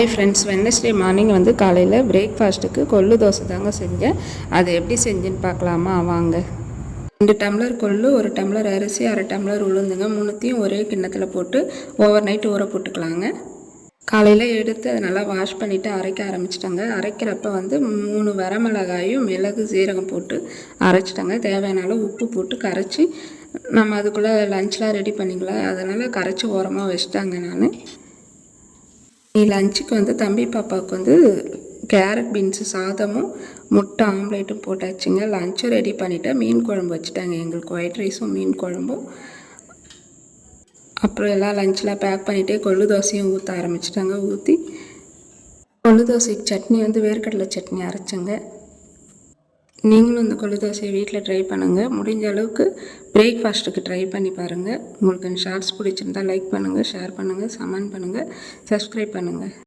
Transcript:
Hi friends Wednesday morning வந்து காலையில் பிரேக்ஃபாஸ்ட்டுக்கு கொள்ளு தோசை தாங்க செஞ்சேன். அது எப்படி செஞ்சுன்னு பார்க்கலாமா? வாங்க. ரெண்டு டம்ளர் கொள்ளு ஒரு டம்ளர் அரிசி அரை டம்ளர் உளுந்துங்க. மூணுத்தையும் ஒரே கிண்ணத்தில் போட்டு ஓவர் நைட் ஊற போட்டுக்கலாங்க. காலையில் எடுத்து அதை நல்லா வாஷ் பண்ணிவிட்டு அரைக்க ஆரம்பிச்சிட்டாங்க. அரைக்கிறப்ப வந்து மூணு வரமிளகாயும் மிளகு சீரகம் போட்டு அரைச்சிட்டாங்க. தேவையான அளவு உப்பு போட்டு கரைச்சி நம்ம அதுக்குள்ளே லஞ்செலாம் ரெடி பண்ணிக்கலாம் அதனால் கரைச்சி ஓரமாக வச்சுட்டாங்க நான். நீ லஞ்சுக்கு வந்து தம்பி பாப்பாவுக்கு வந்து கேரட் பீன்ஸு சாதமும் முட்டை ஆம்லேட்டும் போட்டாச்சுங்க. லஞ்சும் ரெடி பண்ணிவிட்டேன் மீன் குழம்பு வச்சுட்டாங்க. எங்களுக்கு ஒயிட் ரைஸும் மீன் குழம்பும். அப்புறம் எல்லாம் லஞ்செலாம் பேக் பண்ணிகிட்டே கொள்ளு தோசையும் ஊற்ற ஆரம்பிச்சிட்டாங்க. ஊற்றி கொள்ளு தோசைக்கு சட்னி வந்து வேர்க்கடலை சட்னி அரைச்சங்க. நீங்களும் இந்த கொள்ளு தோசையை வீட்டில் ட்ரை பண்ணுங்கள் முடிஞ்ச அளவுக்கு பிரேக்ஃபாஸ்ட்டுக்கு ட்ரை பண்ணி பாருங்கள் உங்களுக்கு ஷார்ட்ஸ் பிடிச்சிருந்தா லைக் பண்ணுங்கள் ஷேர் பண்ணுங்கள் கமெண்ட் பண்ணுங்கள் சப்ஸ்கிரைப் பண்ணுங்கள்